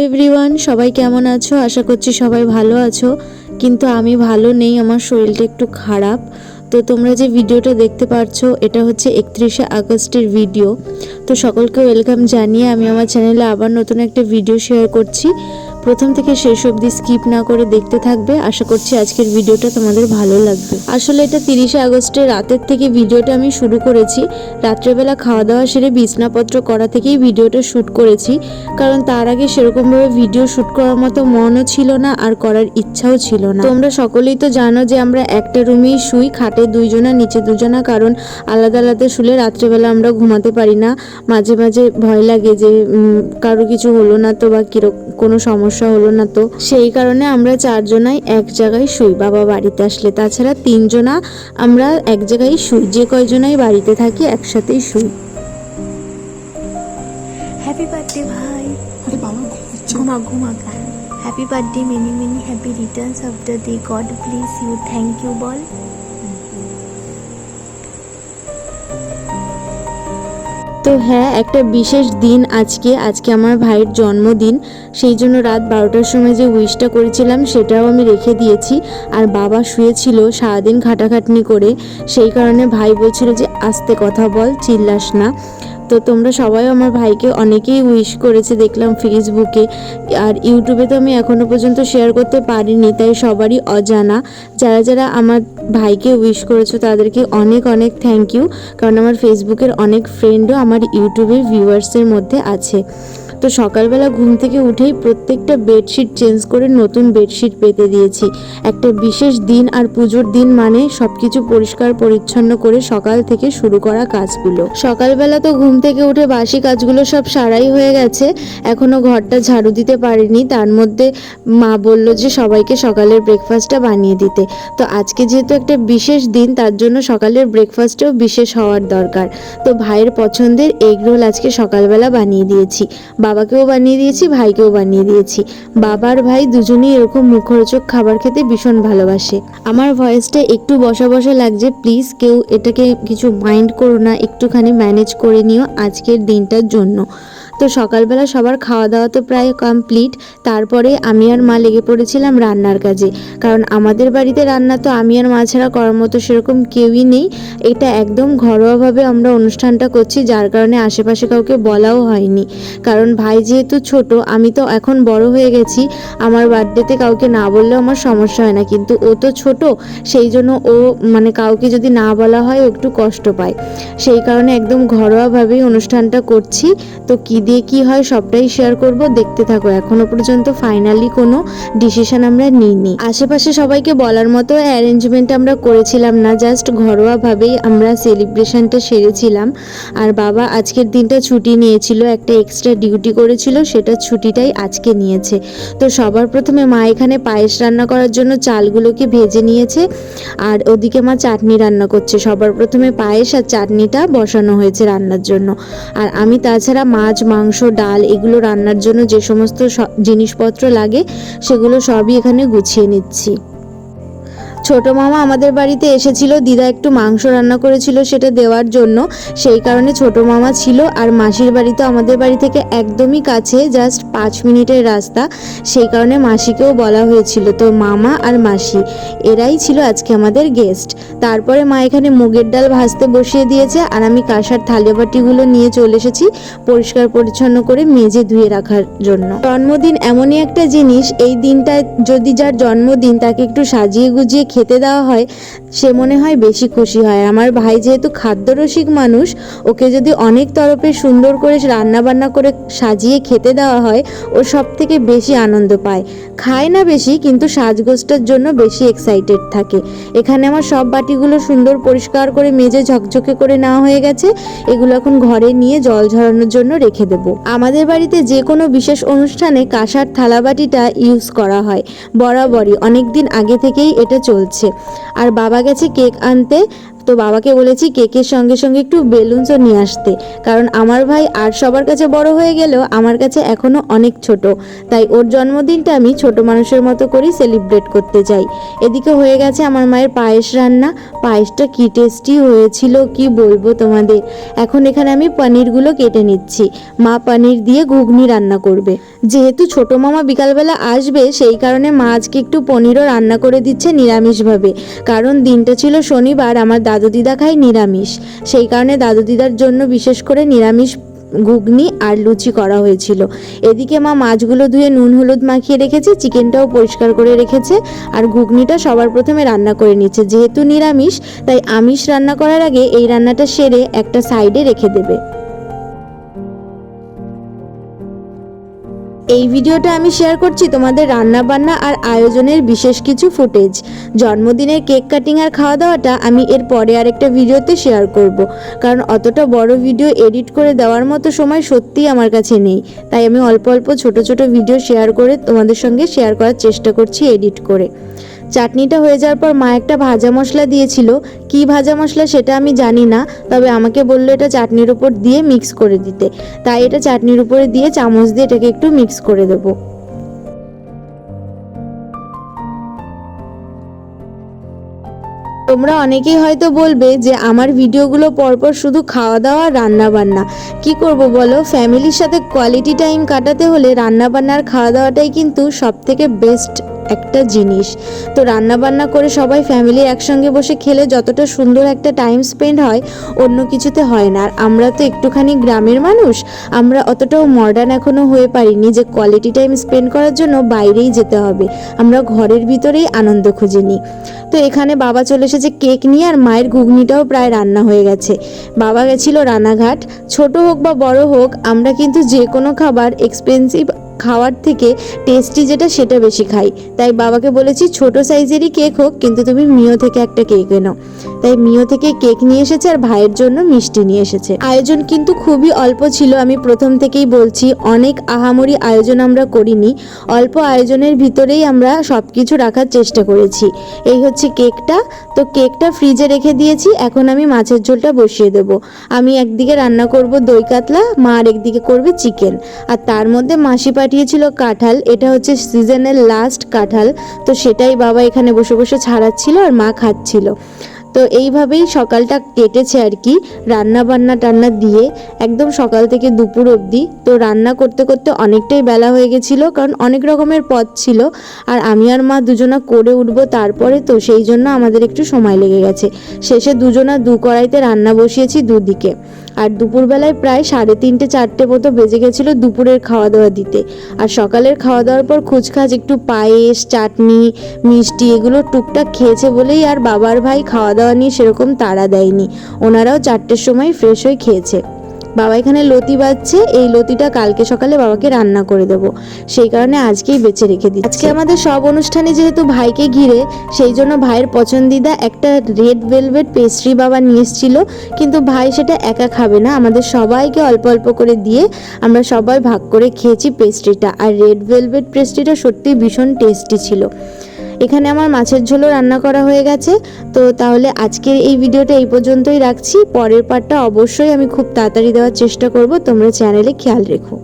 Everyone সবাই কেমন আছো? আশা করছি সবাই ভালো আছো। কিন্তু আমি ভালো নেই, আমার শরীরটা একটু খারাপ। তো তোমরা যে ভিডিওটা দেখতে পারছ, এটা হচ্ছে একত্রিশে আগস্টের ভিডিও। তো সকলকে ওয়েলকাম জানিয়ে আমি আমার চ্যানেলে আবার নতুন একটা ভিডিও শেয়ার করছি। প্রথম থেকে শেষ অবধি স্কিপ না করে দেখতে থাকবে। আশা করছি আজকের ভিডিওটা তোমাদের ভালো লাগবে। আসলে এটা তিরিশে আগস্টের রাতের থেকে ভিডিওটা আমি শুরু করেছি। রাত্রেবেলা খাওয়া দাওয়া সেরে বিছনাপত্র করা থেকেই ভিডিওটা শ্যুট করেছি। কারণ তার আগে সেরকমভাবে ভিডিও শ্যুট করার মতো মনও ছিল না আর করার ইচ্ছাও ছিল না। তোমরা সকলেই তো জানো যে আমরা একটা রুমেই শুই, খাটে দুইজনা, নিচে দুজনা, কারণ আলাদা আলাদা শুলে রাত্রেবেলা আমরা ঘুমাতে পারি না। মাঝে মাঝে ভয় লাগে যে কারও কিছু হলো না তো বা কীরকম কোনো সমস্যা হলো না তো। সেই কারণে আমরা চারজনাই এক জায়গায় শুই। বাবা বাড়িতে আসলে তাছাড়া তিনজনা আমরা এক জায়গায় শুই। যে কয়জনাই বাড়িতে থাকি একসাথেই শুই। হ্যাপি বার্থডে ভাই। আরে বাবা ঘুমা ঘুমা happy birthday many many happy returns of the day god bless you thank you বল। তো হ্যাঁ একটা বিশেষ দিন আজকে আজকে আমার ভাইয়ের জন্মদিন। সেই জন্য রাত বারোটার সময় যে উইশটা করেছিলাম, সেটাও আমি রেখে দিয়েছি। আর বাবা শুয়েছিল সারাদিন খাটাখাটনি করে। সেই কারণে ভাই বলছিল যে, আস্তে কথা বল, চিল্লাস না। তো তোমরা সবাই আমার ভাইকে অনেকেই উইশ করেছে দেখলাম ফেসবুকে আর ইউটিউবে তো আমি এখনও পর্যন্ত শেয়ার করতে পারিনি, তাই সবারই অজানা। যারা যারা আমার ভাইকে উইশ করেছ তাদেরকে অনেক অনেক থ্যাংক ইউ কারণ আমার ফেসবুকের অনেক ফ্রেন্ডও আমার ইউটিউবের ভিউয়ার্সের মধ্যে আছে। তো সকালবেলা ঘুম থেকে উঠেই প্রত্যেকটা বেডশিট চেঞ্জ করে নতুন বেডশিট পেতে দিয়েছি। একটা বিশেষ দিন আর পুজোর দিন মানে সবকিছু পরিষ্কার, পরিচ্ছন্ন করে সকাল থেকে শুরু করা কাজগুলো। সকালবেলা তো ঘুম থেকে উঠে বাসি কাজগুলো সব সারাই হয়ে গেছে। এখনও ঘরটা ঝাড়ু দিতে পারিনি। তার মধ্যে মা বলল যে সবাইকে সকালের ব্রেকফাস্টটা বানিয়ে দিতে। তো আজকে যেহেতু একটা বিশেষ দিন, তার জন্য সকালের ব্রেকফাস্টও বিশেষ হওয়ার দরকার। তো ভাইয়ের পছন্দের এগ রোল আজকে সকালবেলা বানিয়ে দিয়েছি। বাবাকেও বানিয়ে দিয়েছি, ভাইকেও বানিয়ে দিয়েছি। বাবার ভাই দুজনেই এরকম মুখরোচক খাবার খেতে ভীষণ ভালোবাসে। আমার ভয়েসটা একটু বসা বসা লাগছে, প্লিজ কেউ এটাকে কিছু মাইন্ড করো না, একটুখানি ম্যানেজ করে নিও আজকের দিনটার জন্য। তো সকালবেলা সবার খাওয়া দাওয়া তো প্রায় কমপ্লিট তারপরে আমি আর মা লেগে পড়েছিলাম রান্নার কাজে। কারণ আমাদের বাড়িতে রান্না তো আমি আর মা ছাড়া করার মতো সেরকম কেউই নেই। এটা একদম ঘরোয়াভাবে আমরা অনুষ্ঠানটা করছি, যার কারণে আশেপাশে কাউকে বলাও হয়নি। কারণ ভাই যেহেতু ছোট, আমি তো এখন বড় হয়ে গেছি। আমার বার্থডেতে কাউকে না বললেও আমার সমস্যা হয় না। কিন্তু ও তো ছোট, সেই জন্য ও মানে কাউকে যদি না বলা হয় একটু কষ্ট পায়। সেই কারণে একদম ঘরোয়াভাবেই অনুষ্ঠানটা করছি। তো কী কি হয় সবটাই শেয়ার করব। দেখতে থাকো, এখনও পর্যন্ত ফাইনালি কোনো ডিসিশন আমরা নিইনি। আশেপাশে সবাইকে বলার মতো অ্যারেঞ্জমেন্ট আমরা করেছিলাম না জাস্ট ঘরোয়াভাবেই আমরা সেলিব্রেশনটা সেরেছিলাম। আর বাবা আজকের দিনটা ছুটি নিয়েছিল, একটা এক্সট্রা ডিউটি করেছিল, সেটা ছুটিটাই আজকে নিয়েছে। তো সবার প্রথমে মা এখানে পায়েস রান্না করার জন্য চালগুলোকে ভেজে নিয়েছে, আর ওদিকে মা চাটনি রান্না করছে। সবার প্রথমে পায়েস আর চাটনিটা বসানো হয়েছে রান্নার জন্য। আর আমি তাছাড়া মাছ মাংস ডাল এগুলো রান্নার জন্য যে সমস্ত জিনিসপত্র লাগে সেগুলো সবই এখানে গুছিয়ে নিচ্ছি। ছোট মামা আমাদের বাড়িতে এসেছিল, দিদা একটু মাংস রান্না করেছিল সেটা দেওয়ার জন্য। সেই কারণে ছোট মামা ছিল আর মাসির বাড়ি তো আমাদের বাড়ি থেকে একদমই কাছে জাস্ট পাঁচ মিনিটের রাস্তা। সেই কারণে মাসিকেও বলা হয়েছিল তো মামা আর মাসি, এরাই ছিল আজকে আমাদের গেস্ট তারপরে মা এখানে মুগের ডাল ভাজতে বসিয়ে দিয়েছে আর আমি কাঁসার থালে বাটিগুলো নিয়ে চলে এসেছি পরিষ্কার পরিচ্ছন্ন করে মেজে ধুয়ে রাখার জন্য। জন্মদিন এমনই একটা জিনিস, এই দিনটায় যদি যার জন্মদিন তাকে একটু সাজিয়ে গুজিয়ে খেতে দেওয়া হয়, সে মনে হয় বেশি খুশি হয়। আমার ভাই যেহেতু খাদ্যরসিক মানুষ, ওকে যদি অনেক তরফে সুন্দর করে রান্না বান্না করে সাজিয়ে খেতে দেওয়া হয়, ও সব থেকে বেশি আনন্দ পায়। খায় না বেশি, কিন্তু সাজগোজটার জন্য বেশি এক্সাইটেড থাকে। এখানে আমার সব বাটিগুলো সুন্দর পরিষ্কার করে মেজে ঝকঝকে করে নেওয়া হয়ে গেছে। এগুলো এখন ঘরে নিয়ে জল ঝরানোর জন্য রেখে দেব। আমাদের বাড়িতে যে কোনো বিশেষ অনুষ্ঠানে কাঁসার থালাবাটিটা ইউজ করা হয়। বরাবরই অনেক দিন আগে থেকেই এটা চলছে আর বাবা গেছে কেক আনতে। তো বাবাকে বলেছি কেকের সঙ্গে সঙ্গে একটু বেলুনসও নিয়ে আসতে। কারণ আমার ভাই আর সবার কাছে বড় হয়ে গেলেও আমার কাছে এখনও অনেক ছোট। তাই ওর জন্মদিনটা আমি ছোট মানুষের মতো করেই সেলিব্রেট করতে চাই। এদিকে হয়ে গেছে আমার মায়ের পায়েস রান্না। পায়েসটা কি টেস্টি হয়েছিল কি বলব তোমাদের? এখন এখানে আমি পনিরগুলো কেটে নিচ্ছি। মা পনির দিয়ে ঘুগনি রান্না করবে। যেহেতু ছোট মামা বিকালবেলা আসবে, সেই কারণে মা আজকে একটু পনিরও রান্না করে দিচ্ছে নিরামিষভাবে। কারণ দিনটা ছিল শনিবার, আমার দাদু দিদা খায় নিরামিষ। সেই কারণে দাদু দিদার জন্য বিশেষ করে নিরামিষ ঘুগনি আর লুচি করা হয়েছিল। এদিকে মা মাছগুলো ধুয়ে নুন হলুদ মাখিয়ে রেখেছে, চিকেনটাও পরিষ্কার করে রেখেছে আর ঘুগনিটা সবার প্রথমে রান্না করে নিচ্ছে। যেহেতু নিরামিষ, তাই আমিষ রান্না করার আগে এই রান্নাটা সেরে একটা সাইডে রেখে দেবে। এই ভিডিওটা আমি শেয়ার করছি তোমাদের রান্না বান্না আর আয়োজনের বিশেষ কিছু ফুটেজ জন্মদিনের কেক কাটিং আর খাওয়া দাওয়াটা আমি এর পরে আরেকটা ভিডিওতে শেয়ার করব। কারণ অতটা বড় ভিডিও এডিট করে দেওয়ার মতো সময় সত্যিই আমার কাছে নেই। তাই আমি অল্প অল্প ছোট ছোট ভিডিও শেয়ার করে তোমাদের সঙ্গে শেয়ার করার চেষ্টা করছি এডিট করে। চাটনিটা হয়ে যাওয়ার পর মা একটা ভাজা মশলা দিয়েছিল। কি ভাজা মশলা সেটা আমি জানি না, তবে আমাকে বলল এটা চাটনির উপর দিয়ে মিক্স করে দিতে। তাই এটা চাটনির উপরে দিয়ে চামচ দিয়ে এটাকে একটু মিক্স করে দেবো। তোমরা অনেকেই হয়তো বলবে যে আমার ভিডিওগুলো পরপর শুধু খাওয়া দাওয়া রান্না বান্না কি করব বলো? ফ্যামিলির সাথে কোয়ালিটি টাইম কাটাতে হলে রান্না বান্না আর খাওয়া দাওয়াটাই কিন্তু সব থেকে বেস্ট একটা জিনিস। তো রান্না বান্না করে সবাই ফ্যামিলি একসঙ্গে বসে খেলে যতটা সুন্দর একটা টাইম স্পেন্ড হয়, অন্য কিছুতে হয় না। আর আমরা তো একটুখানি গ্রামের মানুষ, আমরা অতটাও মডার্ন এখনও হয়ে পারিনি যে কোয়ালিটি টাইম স্পেন্ড করার জন্য বাইরেই যেতে হবে। আমরা ঘরের ভিতরেই আনন্দ খুঁজে নিই। তো এখানে বাবা চলে এসেছে কেক নিয়ে আর মায়ের ঘুগনিটাও প্রায় রান্না হয়ে গেছে। বাবা গেছিল রানাঘাট ছোট হোক বা বড় হোক, আমরা কিন্তু যে কোনো খাবার এক্সপেন্সিভ খাওয়ার থেকে টেস্টি যেটা, সেটা বেশি খাই। তাই বাবাকে বলেছি, ছোট সাইজেরই কেক হোক, কিন্তু তুমি মিও থেকে একটা কেক এনো। তাই মিও থেকে কেক নিয়ে এসেছে আর ভাইয়ের জন্য মিষ্টি নিয়ে এসেছে। আয়োজন কিন্তু খুবই অল্প ছিল, আমি প্রথম থেকেই বলছি, অনেক আহামরি আয়োজন আমরা করিনি, অল্প আয়োজনের ভিতরেই আমরা সব কিছু রাখার চেষ্টা করেছি। এই হচ্ছে কেকটা, তো কেকটা ফ্রিজে রেখে দিয়েছি, এখন আমি মাছের ঝোলটা বসিয়ে দেব। আমি একদিকে রান্না করব দই কাতলা, মা আর একদিকে করবে চিকেন। আর তার মধ্যে মাসি পাঠিয়েছিল কাঁঠাল, এটা হচ্ছে সিজনের লাস্ট কাঁঠাল, তো সেটাই বাবা এখানে বসে বসে ছাড়াচ্ছিল আর মা খাচ্ছিল। তো এইভাবেই সকালটা কেটেছে আর কি। রান্না বান্না টান্না দিয়ে একদম সকাল থেকে দুপুর অবধি। তো রান্না করতে করতে অনেকটাই বেলা হয়ে গেছিল, কারণ অনেক রকমের পথ ছিল। আর আমি আর মা দুজনা করে উঠব তারপরে তো সেই জন্য আমাদের একটু সময় লেগে গেছে। শেষে দুজনা দু কড়াইতে রান্না বসিয়েছি দুদিকে। আর দুপুরবেলায় প্রায় সাড়ে তিনটে, চারটে মতো বেজে গেছিল দুপুরের খাওয়া দাওয়া দিতে। আর সকালের খাওয়া দাওয়ার পর খুচখাচ, একটু পায়েস, চাটনি, মিষ্টি এগুলো টুকটাক খেয়েছে বলেই আর বাবার ভাই খাওয়া দাওয়া নিয়ে সেরকম তাড়া দেয়নি। ওনারাও চারটের সময় ফ্রেশ হয়ে খেয়েছে। বাবা এখানে লতি বাজছে, এই লতিটা কালকে সকালে বাবাকে রান্না করে দেবো। সেই কারণে আজকেই বেছে রেখে দিই আজকে আমাদের সব অনুষ্ঠানে যেহেতু ভাইকে ঘিরে, সেই জন্য ভাইয়ের পছন্দিদা একটা রেড ভেলভেট পেস্ট্রি বাবা নিয়ে এসেছিল। কিন্তু ভাই সেটা একা খাবে না, আমাদের সবাইকে অল্প অল্প করে দিয়ে আমরা সবাই ভাগ করে খেয়েছি পেস্ট্রিটা। আর রেড ভেলভেট পেস্ট্রিটা সত্যি ভীষণ টেস্টি ছিল। এখানে আমার মাছের ঝোলও রান্না করা হয়ে গেছে। তো তাহলে আজকের এই ভিডিওটা এই পর্যন্তই রাখছি। পরের পার্টটা অবশ্যই আমি খুব তাড়াতাড়ি দেওয়ার চেষ্টা করব। তোমরা চ্যানেলে খেয়াল রেখো।